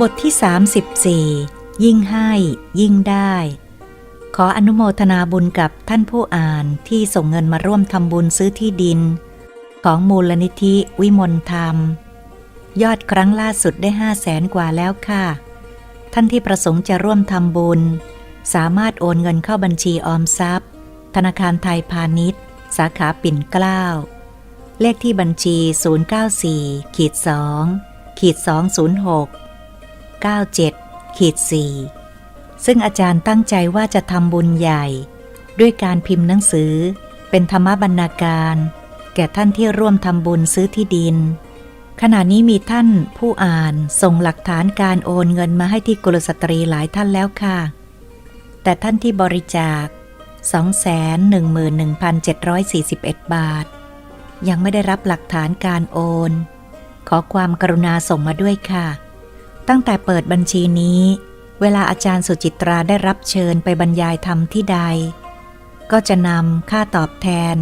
บทที่ 34 ยิ่งให้ยิ่งได้ ขออนุโมทนาบุญกับท่านผู้อ่านที่ส่งเงินมาร่วมทำบุญซื้อที่ดิน ของมูลนิธิวิมลธรรม ยอดครั้งล่าสุดได้ห้าแสนกว่าแล้วค่ะ ท่านที่ประสงค์จะร่วมทำบุญ สามารถโอนเงินเข้าบัญชีออมทรัพย์ ธนาคารไทยพาณิชย์ สาขาปิ่นเกล้า เลขที่บัญชี 094ขีด2ขีด206 97ขีด4ซึ่งอาจารย์ตั้งใจว่าจะทำบุญใหญ่ ด้วยการพิมพ์หนังสือ เป็นธรรมบรรณาการ แก่ท่านที่ร่วมทำบุญซื้อที่ดิน ขณะนี้มีท่านผู้อ่านส่งหลักฐานการโอนเงินมาให้ที่กุลสตรีหลายท่านแล้วค่ะ แต่ท่านที่บริจาค 211,741 บาท ยังไม่ได้รับหลักฐานการโอน ขอความกรุณาส่งมาด้วยค่ะ ตั้งแต่เปิดบัญชีนี้ เวลาอาจารย์สุจิตราได้รับเชิญไปบรรยายธรรมที่ใด ก็จะนำค่าตอบแทน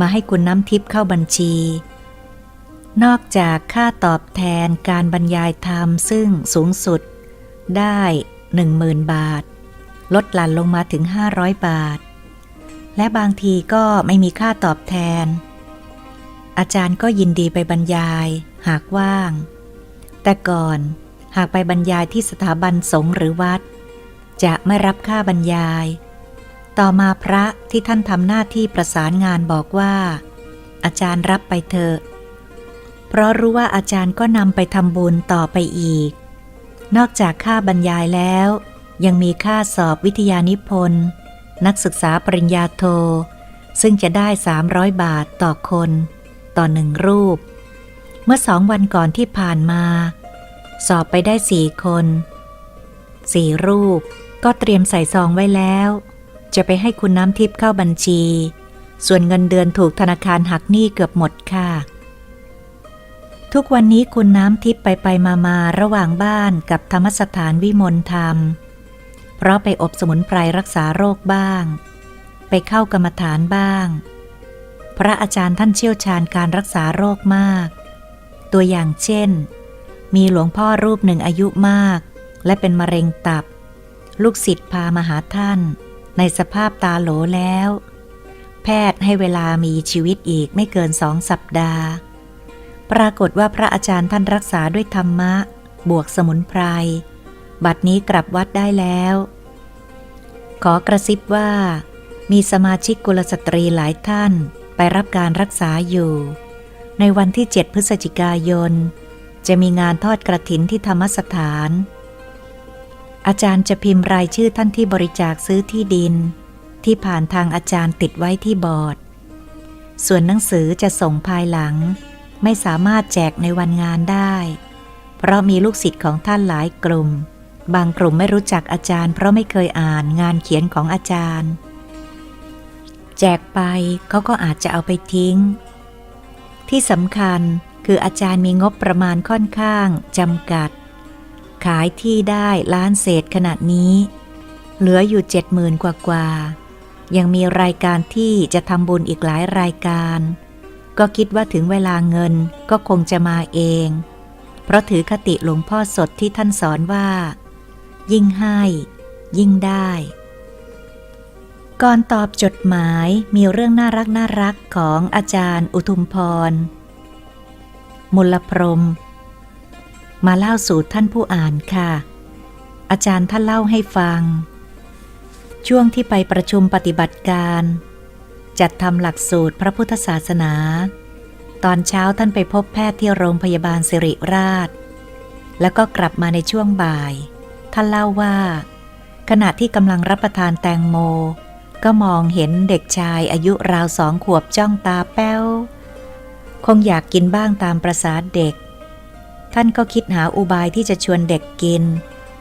มาให้คุณน้ำทิพย์เข้าบัญชี นอกจากค่าตอบแทนการบรรยายธรรมซึ่งสูงสุด ได้10,000บาท ลดหลั่นลงมาถึง 500 บาท และบางทีก็ไม่มีค่าตอบแทน อาจารย์ก็ยินดีไปบรรยายหากว่าง แต่ก่อน หากไปบรรยายที่สถาบันสงฆ์หรือวัด จะไม่รับค่าบรรยาย ต่อมาพระที่ท่านทำหน้าที่ประสานงานบอกว่า อาจารย์รับไปเถอะ เพราะรู้ว่าอาจารย์ก็นำไปทำบุญต่อไปอีก นอกจากค่าบรรยายแล้ว ยังมีค่าสอบวิทยานิพนธ์นักศึกษาปริญญาโท ซึ่งจะได้ 300 บาทต่อคน ต่อหนึ่งรูป เมื่อสองวันก่อนที่ผ่านมา สอบไปได้สี่คนสี่รูปก็เตรียมใส่ซองไว้แล้ว จะไปให้คุณน้ำทิพย์เข้าบัญชี ส่วนเงินเดือนถูกธนาคารหักหนี้เกือบหมดค่ะ ทุกวันนี้คุณน้ำทิพย์ไปไปมามาระหว่างบ้านกับธรรมสถานวิมลธรรม เพราะไปอบสมุนไพรรักษาโรคบ้าง ไปเข้ากรรมฐานบ้าง พระอาจารย์ท่านเชี่ยวชาญการรักษาโรคมาก ตัวอย่างเช่น มีหลวงพ่อรูปหนึ่งอายุมาก และเป็นมะเร็งตับ ลูกศิษย์พามาหาท่าน ในสภาพตาโหลแล้ว แพทย์ให้เวลามีชีวิตอีกไม่เกินสองสัปดาห์ ปรากฏว่าพระอาจารย์ท่านรักษาด้วยธรรมะ บวกสมุนไพร บัดนี้กลับวัดได้แล้ว ขอกระซิบว่า มีสมาชิกกุลสตรีหลายท่านไปรับการรักษาอยู่ ในวันที่ 7 พฤศจิกายน จะมีงานทอดกระถินที่ธรรมสถาน อาจารย์จะพิมพ์รายชื่อท่านที่บริจาคซื้อที่ดิน ที่ผ่านทางอาจารย์ติดไว้ที่บอร์ด ส่วนหนังสือจะส่งภายหลัง ไม่สามารถแจกในวันงานได้ เพราะมีลูกศิษย์ของท่านหลายกลุ่ม บางกลุ่มไม่รู้จักอาจารย์ เพราะไม่เคยอ่านงานเขียนของอาจารย์ แจกไปเขาก็อาจจะเอาไปทิ้ง ที่สำคัญ คืออาจารย์มีงบประมาณค่อนข้างจำกัด ขายที่ได้ล้านเศษขนาดนี้ เหลืออยู่เจ็ดหมื่นกว่ากว่าๆยังมีรายการที่จะทำบุญอีกหลายรายการ ก็คิดว่าถึงเวลาเงินก็คงจะมาเอง เพราะถือคติหลวงพ่อสดที่ท่านสอนว่า ยิ่งให้ ยิ่งได้ ก่อนตอบจดหมายมีเรื่องน่ารักน่ารักของอาจารย์อุทุมพร มลพรม มาเล่าสู่ท่านผู้อ่านค่ะ อาจารย์ท่านเล่าให้ฟัง ช่วงที่ไปประชุมปฏิบัติการ จัดทำหลักสูตรพระพุทธศาสนา ตอนเช้าท่านไปพบแพทย์ที่โรงพยาบาลสิริราช แล้วก็กลับมาในช่วงบ่าย ท่านเล่าว่า ขณะที่กำลังรับประทานแตงโม ก็มองเห็นเด็กชายอายุราวสองขวบจ้องตาแป้ว คงอยากกินบ้างตามประษาเด็ก ท่านก็คิดหาอุบายที่จะชวนเด็กกิน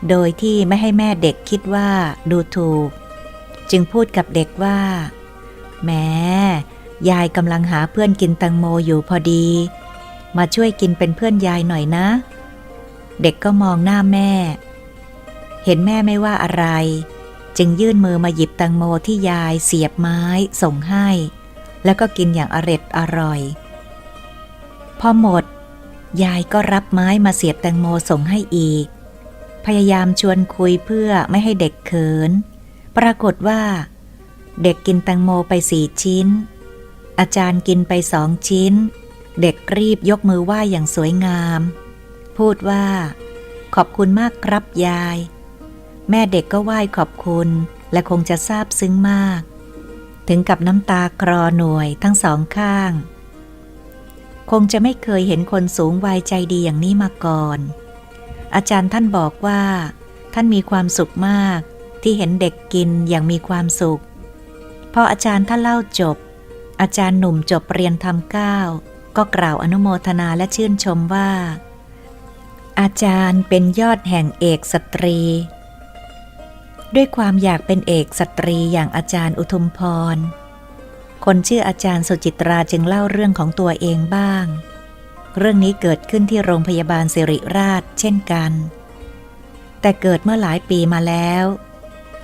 โดยที่ไม่ให้แม่เด็กคิดว่าดูถูก จึงพูดกับเด็กว่าแม่ยายกำลังหาเพื่อนกินตังโมอยู่พอดี มาช่วยกินเป็นเพื่อนยายหน่อยนะ เด็กก็มองหน้าแม่ เห็นแม่ไม่ว่าอะไร จึงยื่นมือมาหยิบตังโมที่ยายเสียบไม้ส่งให้ แล้วก็กินอย่างอร็ดอร่อย พอหมด ยายก็รับไม้มาเสียบแตงโมส่งให้อีก พยายามชวนคุยเพื่อไม่ให้เด็กเขิน ปรากฏว่า เด็กกินแตงโมไปสี่ชิ้น อาจารย์กินไปสองชิ้น เด็กรีบยกมือไหว้อย่างสวยงาม พูดว่า ขอบคุณมากครับยาย แม่เด็กก็ไหว้ขอบคุณและคงจะซาบซึ้งมาก ถึงกับน้ำตาคลอหน่วยทั้งสองข้าง คงจะไม่เคยเห็นคนสูงวัยใจดีอย่างนี้มาก่อน อาจารย์ท่านบอกว่า ท่านมีความสุขมากที่เห็นเด็กกินอย่างมีความสุข พออาจารย์ท่านเล่าจบ อาจารย์หนุ่มจบเรียนทำก้าวก็กล่าวอนุโมทนาและชื่นชมว่า อาจารย์เป็นยอดแห่งเอกสตรี ด้วยความอยากเป็นเอกสตรีอย่างอาจารย์อุทุมพร คนชื่ออาจารย์สุจิตราจึงเล่าเรื่องของตัวเองบ้าง เรื่องนี้เกิดขึ้นที่โรงพยาบาลสิริราชเช่นกัน แต่เกิดเมื่อหลายปีมาแล้ว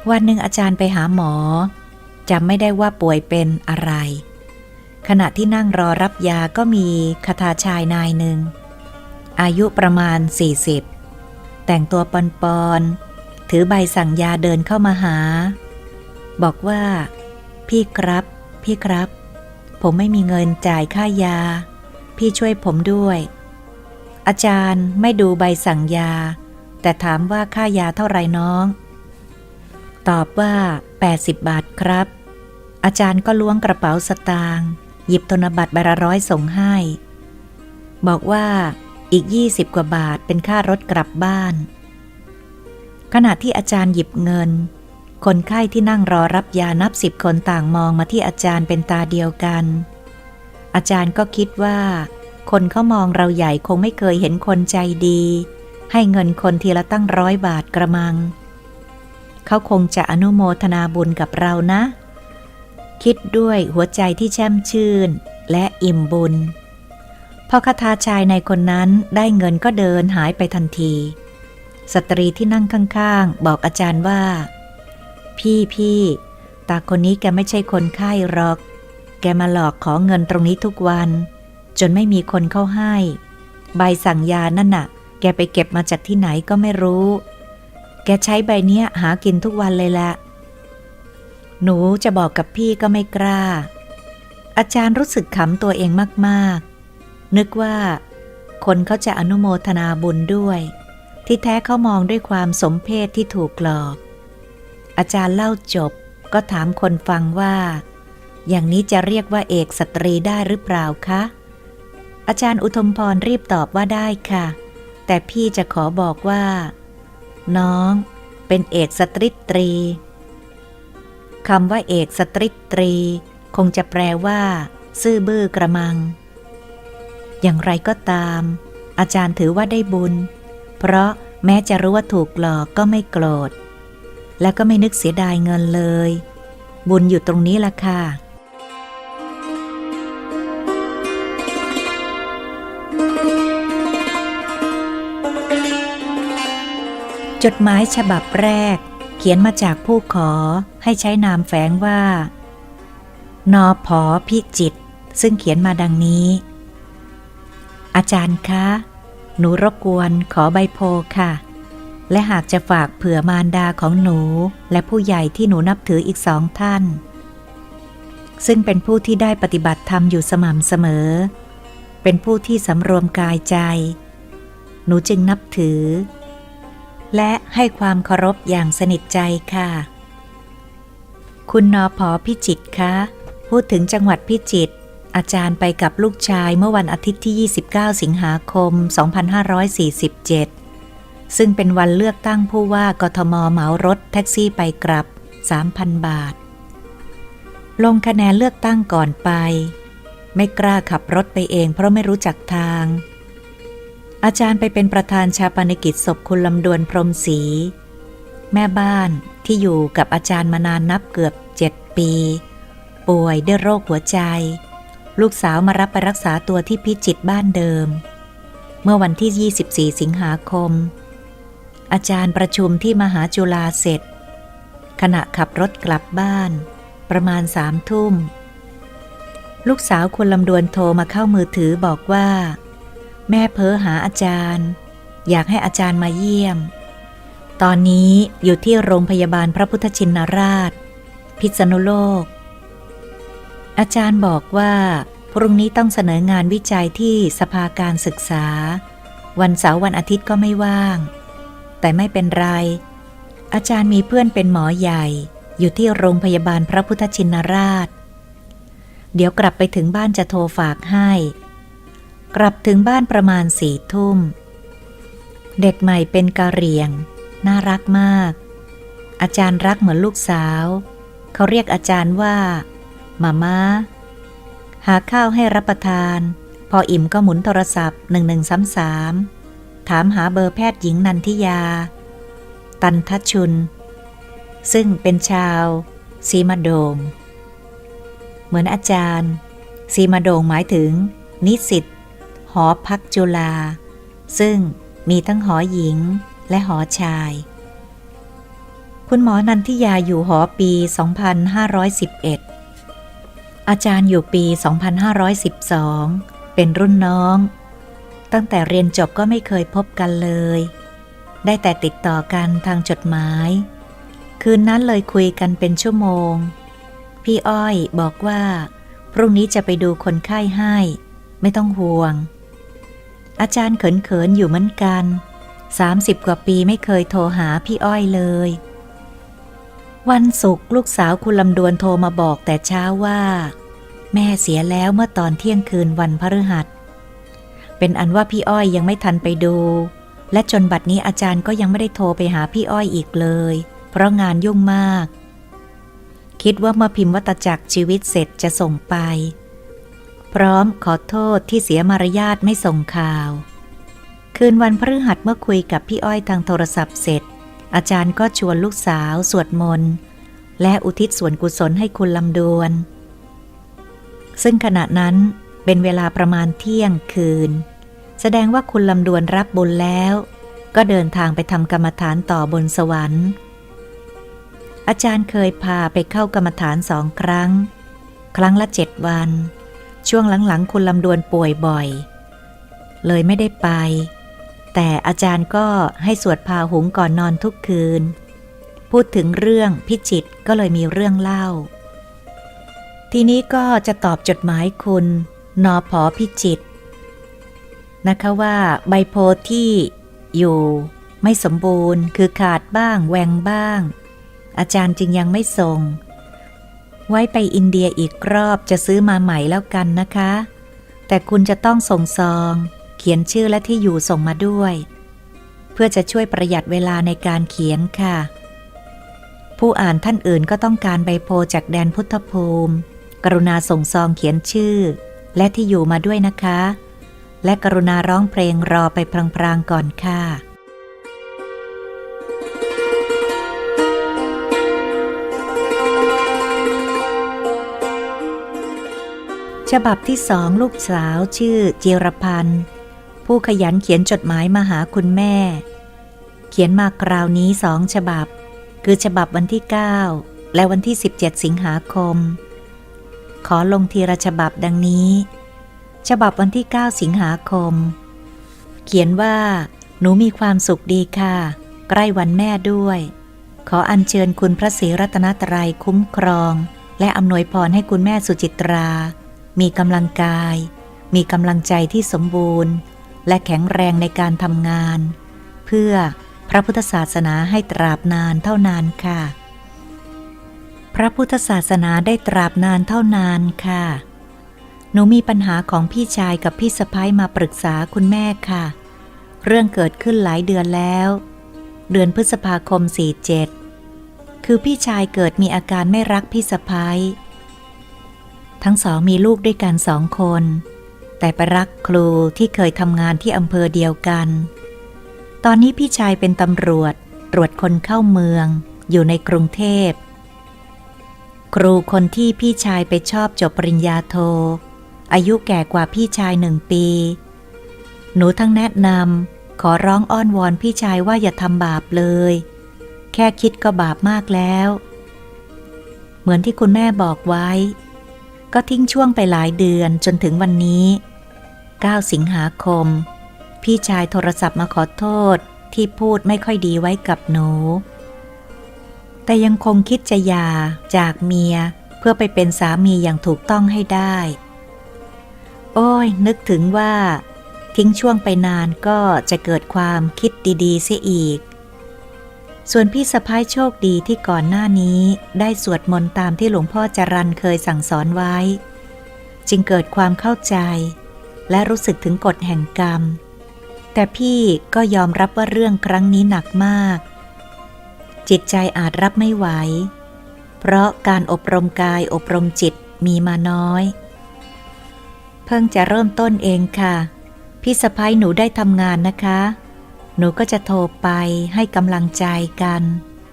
วันหนึ่งอาจารย์ไปหาหมอจำไม่ได้ว่าป่วยเป็นอะไร ขณะที่นั่งรอรับยาก็มีคาถาชายนายหนึ่ง อายุประมาณ 40 แต่งตัวปอนปอนๆถือใบสั่งยาเดินเข้ามาหา บอกว่า พี่ครับ พี่ครับ ผมไม่มีเงินจ่ายค่ายา พี่ช่วยผมด้วย อาจารย์ไม่ดูใบสั่งยา แต่ถามว่าค่ายาเท่าไรน้อง ตอบว่า 80 บาทครับ อาจารย์ก็ล้วงกระเป๋าสตางค์หยิบธนบัตรใบละร้อยส่งให้ บอกว่าอีก 20 กว่าบาทเป็นค่ารถกลับบ้าน ขณะที่อาจารย์หยิบเงิน คนไข้ที่นั่งรอรับยานับสิบคนต่างมองมาที่อาจารย์เป็นตาเดียวกัน อาจารย์ก็คิดว่า คนเขามองเราใหญ่คงไม่เคยเห็นคนใจดี ให้เงินคนทีละตั้งร้อยบาทกระมัง เขาคงจะอนุโมทนาบุญกับเรานะ คิดด้วยหัวใจที่แช่มชื่นและอิ่มบุญ พอคาถาชายในคนนั้นได้เงินก็เดินหายไปทันที สตรีที่นั่งข้างๆ บอกอาจารย์ว่า พี่พี่ตาคนนี้แกไม่ใช่คนไข้หรอก แกมาหลอกขอเงินตรงนี้ทุกวัน จนไม่มีคนเข้าให้ ใบสั่งยานั่นน่ะ แกไปเก็บมาจากที่ไหนก็ไม่รู้ แกใช้ใบเนี้ยหากินทุกวันเลยละ หนูจะบอกกับพี่ก็ไม่กล้า อาจารย์รู้สึกขำตัวเองมากๆ นึกว่า คนเขาจะอนุโมทนาบุญด้วย ที่แท้เขามองด้วยความสมเพศที่ถูกหลอก อาจารย์เล่าจบ ก็ถามคนฟังว่า อย่างนี้จะเรียกว่าเอกสตรีได้หรือเปล่าคะ อาจารย์อุทมพรรีบตอบว่าได้ค่ะ แต่พี่จะขอบอกว่า น้อง เป็นเอกสตรีตรีคำว่าเอกสตรีตรี คงจะแปลว่า ซื่อบื้อกระมัง อย่างไรก็ตาม อาจารย์ถือว่าได้บุญ เพราะแม้จะรู้ว่าถูกหลอกก็ไม่โกรธ และก็ไม่นึกเสียดายเงินเลย บุญอยู่ตรงนี้ละค่ะ จดหมายฉบับแรก เขียนมาจากผู้ขอให้ใช้นามแฝงว่า นอพอพิจิต ซึ่งเขียนมาดังนี้ อาจารย์คะ หนูรบกวนขอใบโพค่ะ และหากจะฝากเผื่อมารดาของหนู และผู้ใหญ่ที่หนูนับถืออีกสองท่าน ซึ่งเป็นผู้ที่ได้ปฏิบัติธรรมอยู่สม่ำเสมอ เป็นผู้ที่สำรวมกายใจ หนูจึงนับถือ และให้ความเคารพอย่างสนิทใจค่ะ คุณนอพอพิจิตคะพูดถึงจังหวัดพิจิตรอาจารย์ไปกับลูกชายเมื่อวันอาทิตย์ที่ 29 สิงหาคม 2547 ซึ่งเป็นวันเลือกตั้งผู้ว่ากทมเหมารถแท็กซี่ไปกลับ 3,000 บาท ลงคะแนนเลือกตั้งก่อนไป ไม่กล้าขับรถไปเองเพราะไม่รู้จักทาง อาจารย์ไปเป็นประธานชาปนกิจศพคุณลำดวนพรมศรีแม่บ้านที่อยู่กับอาจารย์มานานนับเกือบเจ็ดปี ป่วยด้วยโรคหัวใจ ลูกสาวมารับไปรักษาตัวที่พิจิตบ้านเดิม เมื่อวันที่ 24 สิงหาคม อาจารย์ประชุมที่มหาจุฬาเสร็จ ขณะขับรถกลับบ้าน ประมาณสามทุ่ม ลูกสาวคุณลำดวนโทรมาเข้ามือถือบอกว่า แม่เพ้อหาอาจารย์ อยากให้อาจารย์มาเยี่ยม ตอนนี้อยู่ที่โรงพยาบาลพระพุทธชินราช พิษณุโลก อาจารย์บอกว่าพรุ่งนี้ต้องเสนองานวิจัยที่สภาการศึกษา วันเสาร์วันอาทิตย์ก็ไม่ว่าง แต่ไม่เป็นไร อาจารย์มีเพื่อนเป็นหมอใหญ่ อยู่ที่โรงพยาบาลพระพุทธชินราช เดี๋ยวกลับไปถึงบ้านจะโทรฝากให้ กลับถึงบ้านประมาณสี่ทุ่ม เด็กใหม่เป็นกะเหรี่ยง น่ารักมาก อาจารย์รักเหมือนลูกสาว เขาเรียกอาจารย์ว่ามาม่าหาข้าวให้รับประทาน พออิ่มก็หมุนโทรศัพท์ 1133 ถามหาเบอร์แพทย์หญิงนันทิยา ตันทชุน ซึ่งเป็นชาวซีมาโดง เหมือนอาจารย์ซีมาโดงหมายถึง นิสิตหอพักจุฬาซึ่งมีทั้งหอหญิงและหอชาย คุณหมอนันทิยาอยู่หอปี 2511 อาจารย์อยู่ปี 2512 เป็นรุ่นน้อง ตั้งแต่เรียนจบก็ไม่เคยพบกันเลย ได้แต่ติดต่อกันทางจดหมาย คืนนั้นเลยคุยกันเป็นชั่วโมง พี่อ้อยบอกว่า พรุ่งนี้จะไปดูคนไข้ให้ ไม่ต้องห่วง อาจารย์เขินๆอยู่เหมือนกัน 30 กว่าปีไม่เคยโทรหาพี่อ้อยเลย วันศุกร์ลูกสาวคุณลำดวนโทรมาบอกแต่เช้าว่า แม่เสียแล้วเมื่อตอนเที่ยงคืนวันพฤหัส เป็นอันว่าพี่อ้อยยังไม่ทันไปดู และจนบัดนี้อาจารย์ก็ยังไม่ได้โทรไปหาพี่อ้อยอีกเลย เพราะงานยุ่งมาก คิดว่าเมื่อพิมพ์วัตจักรชีวิตเสร็จจะส่งไป พร้อมขอโทษที่เสียมารยาทไม่ส่งข่าว คืนวันพฤหัสเมื่อคุยกับพี่อ้อยทางโทรศัพท์เสร็จ อาจารย์ก็ชวนลูกสาวสวดมนต์และอุทิศส่วนกุศลให้คุณลำดวน ซึ่งขณะนั้น เป็นเวลาประมาณเที่ยงคืน แสดงว่าคุณลำดวนรับบุญแล้ว ก็เดินทางไปทำกรรมฐานต่อบนสวรรค์ อาจารย์เคยพาไปเข้ากรรมฐานสองครั้ง ครั้งละเจ็ดวัน ช่วงหลังๆ คุณลำดวนป่วยบ่อย เลยไม่ได้ไป แต่อาจารย์ก็ให้สวดพาหุงก่อนนอนทุกคืน พูดถึงเรื่องพิจิตก็เลยมีเรื่องเล่าทีนี้ก็จะตอบจดหมายคุณ นอพอพิจิตนะคะว่าใบโพที่อยู่ไม่สมบูรณ์คือขาดบ้างแหวงบ้าง อาจารย์จึงยังไม่ส่ง ไว้ไปอินเดียอีกรอบจะซื้อมาใหม่แล้วกันนะคะ แต่คุณจะต้องส่งซอง เขียนชื่อและที่อยู่ส่งมาด้วย เพื่อจะช่วยประหยัดเวลาในการเขียนค่ะ ผู้อ่านท่านอื่นก็ต้องการใบโพจากแดนพุทธภูมิ กรุณาส่งซองเขียนชื่อ และที่อยู่มาด้วยนะคะ และกรุณาร้องเพลงรอไปพลางๆก่อนค่ะฉบับที่สองลูกสาวชื่อเจรพันธ์ผู้ขยันเขียนจดหมายมาหาคุณแม่ เขียนมาคราวนี้สองฉบับ คือฉบับวันที่ 9 และวันที่ 17 สิงหาคม ขอลงทีละฉบับดังนี้ ฉบับวันที่ 9 สิงหาคม เขียนว่า หนูมีความสุขดีค่ะ ใกล้วันแม่ด้วย ขออัญเชิญคุณพระศรีรัตนตรัยคุ้มครอง และอำนวยพรให้คุณแม่สุจิตรา มีกำลังกาย มีกำลังใจที่สมบูรณ์ และแข็งแรงในการทำงาน เพื่อพระพุทธศาสนาให้ตราบนานเท่านานค่ะ พระพุทธศาสนาได้ตราบนานเท่านานค่ะ หนูมีปัญหาของพี่ชายกับพี่สะพ้ายมาปรึกษาคุณแม่ค่ะ เรื่องเกิดขึ้นหลายเดือนแล้ว เดือนพฤษภาคม 47 คือพี่ชายเกิดมีอาการไม่รักพี่สะพ้าย ทั้งสองมีลูกด้วยกันสองคน แต่ไปรักครูที่เคยทำงานที่อำเภอเดียวกัน ตอนนี้พี่ชายเป็นตำรวจตรวจคนเข้าเมือง อยู่ในกรุงเทพ ครูคนที่พี่ชายไปชอบจบปริญญาโท อายุแก่กว่าพี่ชายหนึ่งปี หนูทั้งแนะนำขอร้องอ้อนวอนพี่ชายว่าอย่าทำบาปเลย แค่คิดก็บาปมากแล้ว เหมือนที่คุณแม่บอกไว้ ก็ทิ้งช่วงไปหลายเดือนจนถึงวันนี้ 9 สิงหาคม พี่ชายโทรศัพท์มาขอโทษที่พูดไม่ค่อยดีไว้กับหนู แต่ยังคงคิดจะยาจากเมีย เพื่อไปเป็นสามีอย่างถูกต้องให้ได้ โอ้ย นึกถึงว่า ทิ้งช่วงไปนานก็จะเกิดความคิดดีๆเสียอีก ส่วนพี่สะพ้ายโชคดีที่ก่อนหน้านี้ได้สวดมนต์ตามที่หลวงพ่อจรันเคยสั่งสอนไว้ จึงเกิดความเข้าใจ และรู้สึกถึงกฎแห่งกรรม แต่พี่ก็ยอมรับว่าเรื่องครั้งนี้หนักมาก จิตใจอาจรับไม่ไหว เพราะการอบรมกายอบรมจิตมีมาน้อย เพิ่งจะเริ่มต้นเองค่ะ พี่สะพ้ายหนูได้ทำงานนะคะ หนูก็จะโทรไปให้กำลังใจกัน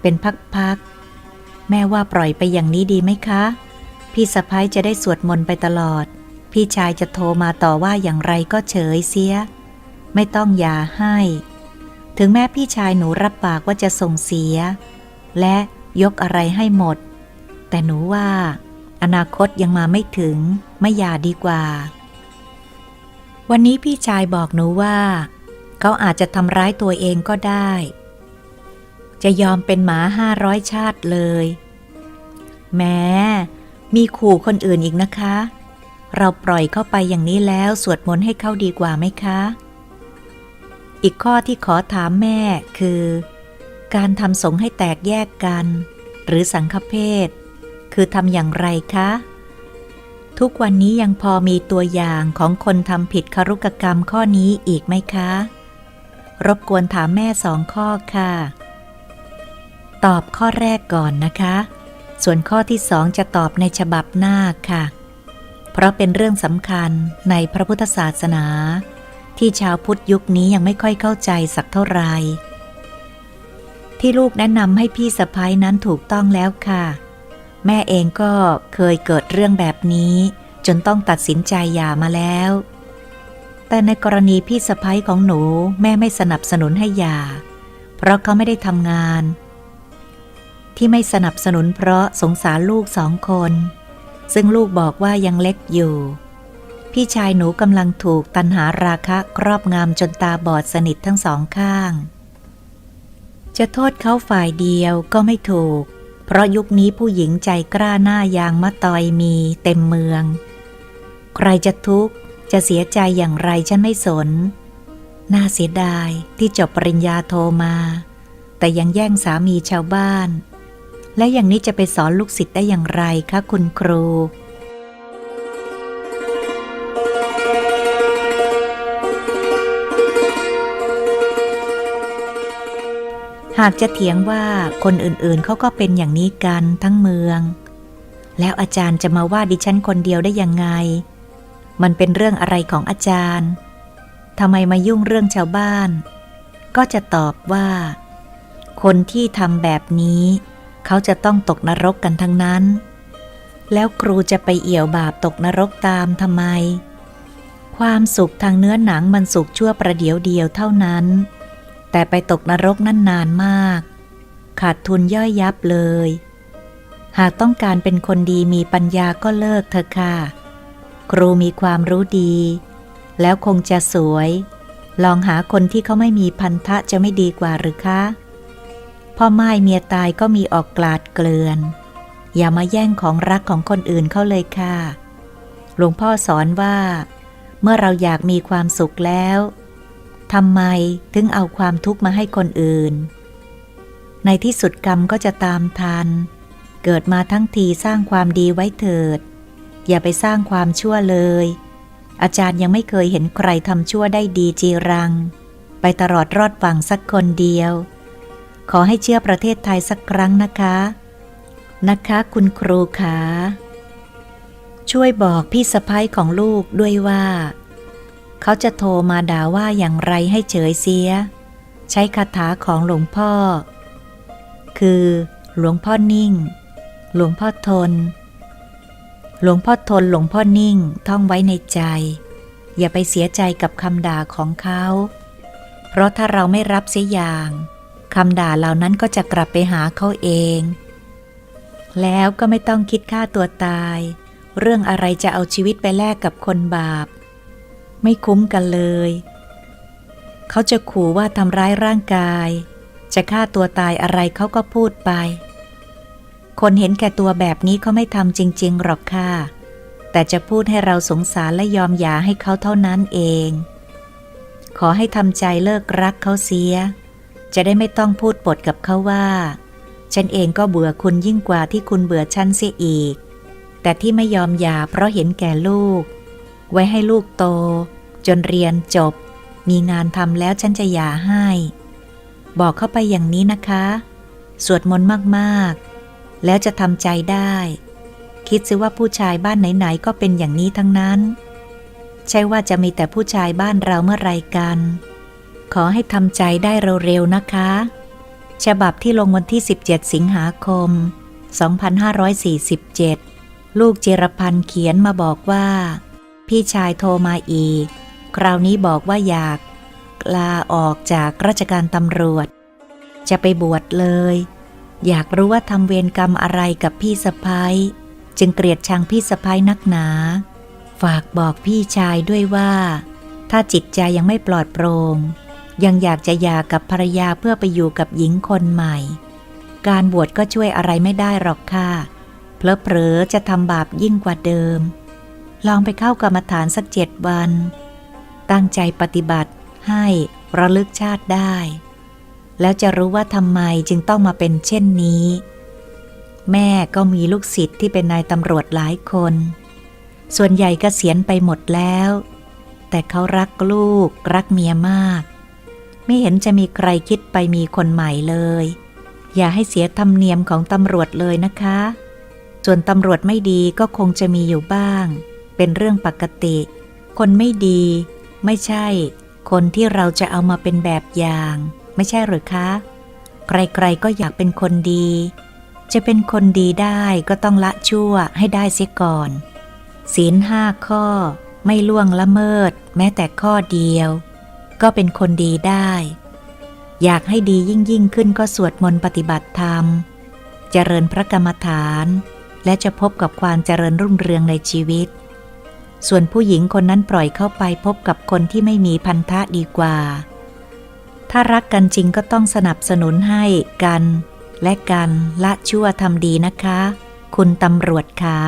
เป็นพักๆ แม่ว่าปล่อยไปอย่างนี้ดีไหมคะ พี่สะพ้ายจะได้สวดมนต์ไปตลอด พี่ชายจะโทรมาต่อว่าอย่างไรก็เฉยเสีย ไม่ต้องอย่าให้ ถึงแม่พี่ชายหนูรับปากว่าจะส่งเสีย และยกอะไรให้หมด แต่หนูว่า อนาคตยังมาไม่ถึง ไม่อย่าดีกว่า วันนี้พี่ชายบอกหนูว่า เขาอาจจะทำร้ายตัวเองก็ได้ จะยอมเป็นหมาห้าร้อยชาติเลย แม้มีขู่คนอื่นอีกนะคะ เราปล่อยเข้าไปอย่างนี้แล้วสวดมนต์ให้เข้าดีกว่าไหมคะ อีกข้อที่ขอถามแม่คือ การทำสงฆ์ให้แตกแยกกัน หรือสังฆเพศ คือทำอย่างไรคะ ทุกวันนี้ยังพอมีตัวอย่างของคนทำผิดคารุกกรรมข้อนี้อีกไหมคะ รบกวนถามแม่สองข้อค่ะ ตอบข้อแรกก่อนนะคะ ส่วนข้อที่สองจะตอบในฉบับหน้าค่ะ เพราะเป็นเรื่องสำคัญในพระพุทธศาสนา ที่ชาวพุทธยุคนี้ยังไม่ค่อยเข้าใจสักเท่าไหร่ที่ลูกแนะนำให้พี่สะพ้ายนั้นถูกต้องแล้วค่ะ แม่เองก็เคยเกิดเรื่องแบบนี้ จนต้องตัดสินใจหย่ามาแล้ว แต่ในกรณีพี่สะพ้ายของหนูแม่ไม่สนับสนุนให้หย่า เพราะเขาไม่ได้ทำงาน ที่ไม่สนับสนุนเพราะสงสารลูกสองคน ซึ่งลูกบอกว่ายังเล็กอยู่ พี่ชายหนูกำลังถูกตันหาราคะครอบงำจนตาบอดสนิททั้งสองข้าง จะโทษเขาฝ่ายเดียวก็ไม่ถูก เพราะยุคนี้ผู้หญิงใจกล้าหน้ายางมะตอยมีเต็มเมือง ใครจะทุกข์จะเสียใจอย่างไรฉันไม่สน น่าเสียดายที่จบปริญญาโทมา แต่ยังแย่งสามีชาวบ้าน และอย่างนี้จะไปสอนลูกศิษย์ได้อย่างไรคะคุณครู หากจะเถียงว่าคนอื่นๆเขาก็เป็นอย่างนี้กันทั้งเมือง แล้วอาจารย์จะมาว่าดิฉันคนเดียวได้ยังไง มันเป็นเรื่องอะไรของอาจารย์ทำไมมายุ่งเรื่องชาวบ้าน ก็จะตอบว่า คนที่ทำแบบนี้ เขาจะต้องตกนรกกันทั้งนั้น แล้วครูจะไปเอี่ยวบาปตกนรกตามทำไม ความสุขทางเนื้อหนังมันสุขชั่วประเดียวเดียวเท่านั้น แต่ไปตกนรกนั่นนานมาก ขาดทุนย่อยยับเลย หากต้องการเป็นคนดีมีปัญญาก็เลิกเถอะค่ะ ครูมีความรู้ดี แล้วคงจะสวยลองหาคนที่เขาไม่มีพันธะจะไม่ดีกว่าหรือคะ พ่อไม้เมียตายก็มีออกกลาดเกลือน อย่ามาแย่งของรักของคนอื่นเขาเลยค่ะ หลวงพ่อสอนว่า เมื่อเราอยากมีความสุขแล้ว ทำไมถึงเอาความทุกข์มาให้คนอื่น ในที่สุดกรรมก็จะตามทัน เกิดมาทั้งทีสร้างความดีไว้เถิด อย่าไปสร้างความชั่วเลย อาจารย์ยังไม่เคยเห็นใครทำชั่วได้ดีจีรัง ไปตลอดรอดฝังสักคนเดียว ขอให้เชื่อประเทศไทยสักครั้งนะคะ นะคะคุณครูคะช่วยบอกพี่สะพ้ยของลูกด้วยว่า เขาจะโทรมาด่าว่าอย่างไรให้เฉยเสีย ใช้คาถาของหลวงพ่อ คือ หลวงพ่อนิ่ง หลวงพ่อทน หลวงพ่อทนหลวงพ่อนิ่งท่องไว้ในใจ อย่าไปเสียใจกับคำด่าของเขา เพราะถ้าเราไม่รับเสียอย่างคำด่าเหล่านั้นก็จะกลับไปหาเขาเอง แล้วก็ไม่ต้องคิดฆ่าตัวตาย เรื่องอะไรจะเอาชีวิตไปแลกกับคนบาป ไม่คุ้มกันเลย เขาจะขู่ว่าทำร้ายร่างกาย จะฆ่าตัวตายอะไรเขาก็พูดไป คนเห็นแก่ตัวแบบนี้เขาไม่ทำจริง ๆ หรอกค่ะ แต่จะพูดให้เราสงสารและยอมหย่าให้เขาเท่านั้นเอง ขอให้ทำใจเลิกรักเขาเสีย จะได้ไม่ต้องพูดปดกับเขาว่าฉันเองก็เบื่อคุณยิ่งกว่าที่คุณเบื่อฉันเสียอีก แต่ที่ไม่ยอมหย่าเพราะเห็นแก่ลูก ไว้ให้ลูกโต จนเรียนจบ มีงานทำแล้วฉันจะหย่าให้ บอกเข้าไปอย่างนี้นะคะ สวดมนต์มากๆ แล้วจะทำใจได้ คิดซิว่าผู้ชายบ้านไหนๆก็เป็นอย่างนี้ทั้งนั้น ใช่ว่าจะมีแต่ผู้ชายบ้านเราเมื่อไรกัน ขอให้ทำใจได้เร็วๆนะคะ ฉบับที่ลงวันที่ 17 สิงหาคม 2547 ลูกเจรพันธ์เขียนมาบอกว่าพี่ชายโทรมาอีก คราวนี้บอกว่าอยากลาออกจากราชการตำรวจ จะไปบวชเลย อยากรู้ว่าทำเวรกรรมอะไรกับพี่สะพ้ายจึงเกลียดชังพี่สะพ้ายนักหนา ฝากบอกพี่ชายด้วยว่า ถ้าจิตใจยังไม่ปลอดโปรง่งยังอยากจะหย่ากับภรรยาเพื่อไปอยู่กับหญิงคนใหม่ การบวชก็ช่วยอะไรไม่ได้หรอกค่ะเพลอๆจะทำบาปยิ่งกว่าเดิม ลองไปเข้ากรรมฐานสักเจ็ดวัน ตั้งใจปฏิบัติให้ระลึกชาติได้ แล้วจะรู้ว่าทำไมจึงต้องมาเป็นเช่นนี้ แม่ก็มีลูกศิษย์ที่เป็นนายตำรวจหลายคน ส่วนใหญ่กเกษียณไปหมดแล้ว แต่เขารักลูกรักเมียมาก ไม่เห็นจะมีใครคิดไปมีคนใหม่เลย อย่าให้เสียธรรมเนียมของตำรวจเลยนะคะ ส่วนตำรวจไม่ดีก็คงจะมีอยู่บ้าง เป็นเรื่องปกติ คนไม่ดี ไม่ใช่ คนที่เราจะเอามาเป็นแบบอย่าง ไม่ใช่หรือคะ ใครๆก็อยากเป็นคนดี จะเป็นคนดีได้ก็ต้องละชั่วให้ได้เสียก่อน ศีลห้าข้อไม่ล่วงละเมิด แม้แต่ข้อเดียว ก็เป็นคนดีได้ อยากให้ดียิ่งยิ่งขึ้นก็สวดมนต์ปฏิบัติธรรม เจริญพระกรรมฐาน และจะพบกับความเจริญรุ่งเรืองในชีวิต ส่วนผู้หญิงคนนั้นปล่อยเข้าไปพบกับคนที่ไม่มีพันธะดีกว่า ถ้ารักกันจริงก็ต้องสนับสนุนให้กัน และกันละชั่วทำดีนะคะ คุณตำรวจคะ